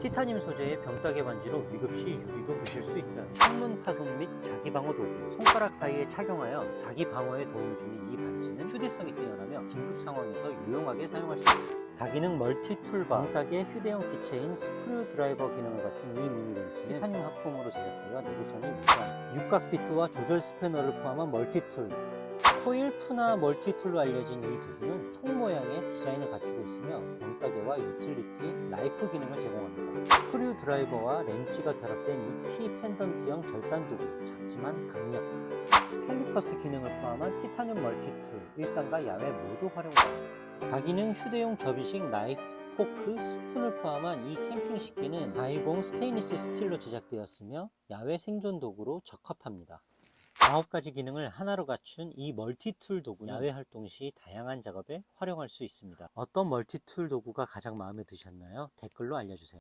티타늄 소재의 병따개 반지로 위급시 유리도 부실 수 있어요. 창문 파손 및 자기 방어 도구, 손가락 사이에 착용하여 자기 방어에 도움을 주는 이 반지는 휴대성이 뛰어나며 긴급 상황에서 유용하게 사용할 수 있어요. 다기능 멀티 툴바, 병따개 휴대용 기체인 스크류 드라이버 기능을 갖춘 이 미니 벤치는 티타늄 합금으로 제작되어 내구성이 우수합니다. 육각 비트와 조절 스패너를 포함한 멀티 툴, 코일 푸나 멀티툴로 알려진 이 도구는 총 모양의 디자인을 갖추고 있으며 병따개와 유틸리티, 라이프 기능을 제공합니다. 스크류 드라이버와 렌치가 결합된 이 키 펜던트형 절단 도구, 작지만 강력. 캘리퍼스 기능을 포함한 티타늄 멀티툴, 일상과 야외 모두 활용됩니다. 다기능 휴대용 접이식 나이프, 포크, 스푼을 포함한 이 캠핑 식기는 420 스테인리스 스틸로 제작되었으며 야외 생존 도구로 적합합니다. 9가지 기능을 하나로 갖춘 이 멀티툴 도구는 야외 활동 시 다양한 작업에 활용할 수 있습니다. 어떤 멀티툴 도구가 가장 마음에 드셨나요? 댓글로 알려주세요.